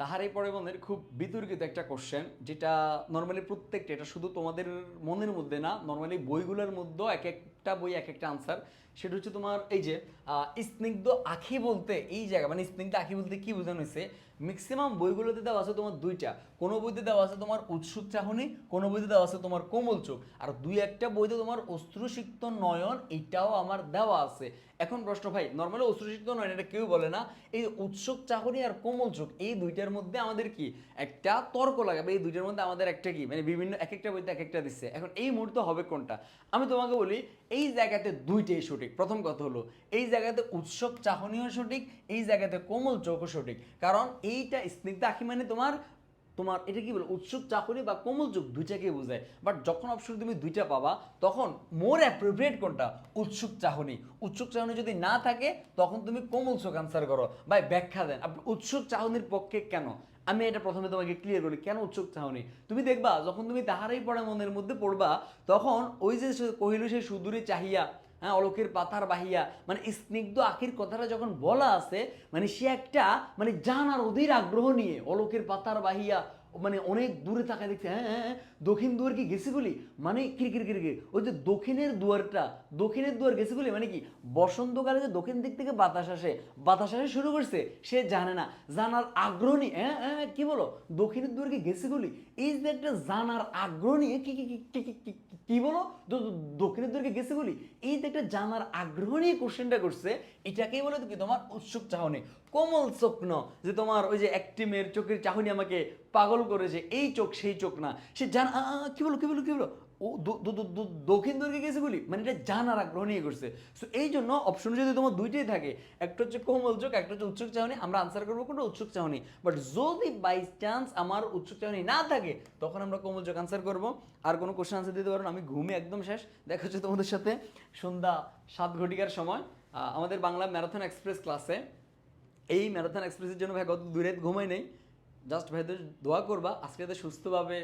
তাহারই পরে মনের খুব বিতর্কিত একটা কোশ্চেন যেটা নর্মালি প্রত্যেকটা, এটা শুধু তোমাদের মনের মধ্যে না নর্মালি বইগুলোর মধ্যেও এক একটা বই, এক একটা আনসার সেটা হচ্ছে তোমার এই যে স্নিগ্ধ আখি বলতে, এই জায়গা মানে স্নিগ্ধ আখি বলতে কি বোঝানো হয়েছে? ম্যাক্সিমাম বইগুলোতে দেওয়া আছে তোমার দুইটা, কোনো বইতে দেওয়া আছে তোমার উৎসুক চাহনি, কোনো বইতে দেওয়া আছে তোমার কোমল চোখ, আর দুই একটা বইতে তোমার অস্ত্রসিক্ত নয়ন, এটাও আমার দেওয়া আছে। এখন প্রশ্ন ভাই নর্মালি অস্ত্রসিক্ত নয়ন, এটা কেউ বলে না, এই উৎসুক চাহনি আর কোমল চোখ, এই দুইটার মধ্যে আমাদের কি? একটা তর্ক লাগাবে এই দুইটার মধ্যে আমাদের একটা কি? মানে বিভিন্ন এক একটা বইতে এক একটা দিচ্ছে। এখন এই মুহূর্তে হবে কোনটা? আমি তোমাকে বলি, এই জায়গাতে দুইটাই সঠিক। প্রথম কথা হলো, এই জায়গাতে উৎসব চাহনীয় সঠিক, এই জায়গাতে কোমল চোখও সঠিক। কারণ এইটা স্নিগ্ধ আখি মানে তোমার তোমার এটা কি বলে, উৎসুক চাকরি বা কোমল যুগ দুইটাকে বোঝায়? বাট যখন অপশন তুমি দুইটা পাবা, তখন মোর অ্যাপ্রোপ্রিয়েট কোনটা? উৎসুক চাহনি। উৎসুক চাহনি যদি না থাকে, তখন তুমি কোমল চোখ আনসার করো। ভাই, ব্যাখ্যা দেন। আপনি উৎসুক চাহনির পক্ষে কেন? আমি এটা প্রথমে তোমাকে ক্লিয়ার করি, কেন উৎসুক চাহনি? তুমি দেখবা, যখন তুমি তাহারাই পড়া মনের মধ্যে পড়বা, তখন ওই যে কহিল সে সুদূরে চাহিয়া হ্যাঁ অলোকের পাতার বাহিয়া। মানে স্নিগ্ধ আখির কথাটা যখন বলা আছে মানে সে একটা মানে জানার অধীর আগ্রহ নিয়ে অলোকের পাতার বাহিয়া মানে অনেক দূরে তাকায় দেখছে হ্যাঁ হ্যাঁ হ্যাঁ, দক্ষিণ দুয়ার কি গেছে বলি মানে কিরকির কিরকির ওই যে দক্ষিণের দুয়ারটা দক্ষিণের দুয়ার গেছে বলি মানে কি? বসন্তকালে যে দক্ষিণ দিক থেকে বাতাস আসে বাতাস আসে শুরু করছে সে জানে না। জানার আগ্রহ নিয়ে হ্যাঁ হ্যাঁ হ্যাঁ, কি বলো? দক্ষিণের দুয়ার কি গেছে বলি এই যে একটা জানার আগ্রহ নিয়ে কি কি কি বলো? দক্ষিণের দুয়ারকে গেছে বলি এই যে একটা জানার আগ্রহ নিয়ে কোশ্চেনটা করছে এটাকেই বলে তো কি তোমার উৎসুক চাহনি। কোমল চোখ ন যে তোমার ওই যে একটি মেয়ের চোখের চাহনি আমাকে পাগল করেছে, এই চোখ, সেই চোখ না। সে জান কি বলো কি বলো কি বলো? ও দক্ষিণ দুর্গে গেছে বলি? মানে এটা জানার আগ্রহ নিয়ে করছে। সো এই জন্য অপশন যদি তোমার দুইটাই থাকে, একটা হচ্ছে কোমল চোখ, একটা হচ্ছে উৎসুক চাহনি, আমরা আনসার করব কোনটা? উৎসুক চাহনি। বাট যদি বাই চান্স আমার উৎসুক চাহনি না থাকে, তখন আমরা কোমল চোখ আনসার করব। আর কোনো কোশ্চেন আনসার দিতে পারো না, আমি ঘুমে একদম শেষ। দেখা হচ্ছে তোমাদের সাথে সন্ধ্যা সাত ঘটিকার সময়। আমাদের বাংলা ম্যারাথন এক্সপ্রেস ক্লাসে এই ম্যারাথন এক্সপ্রেসের জন্য ভাই গত দুই রাত ঘুমাই নেই। জাস্ট ভাইদের দোয়া করবা, আজকে যাতে সুস্থভাবে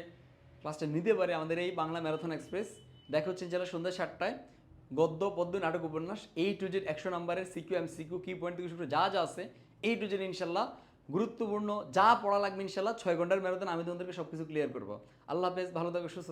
ক্লাসটা নিতে পারে আমাদের এই বাংলা ম্যারাথন এক্সপ্রেস দেখা হচ্ছে জেলা সন্ধ্যা সাতটায়। গদ্য, পদ্য, নাটক, উপন্যাস এই টু জেড একশো নাম্বারের সিকিউ এম সিকিউ কি পয়েন্ট থেকে যা যা আছে এই টু জেড ইনশাল্লাহ গুরুত্বপূর্ণ যা পড়া লাগবে ইনশাল্লাহ ছয় ঘণ্টার ম্যারাথন আমি তোমাদেরকে সব কিছু ক্লিয়ার করব। আল্লাহ হাফেজ, ভালো থাকো, সুস্থ।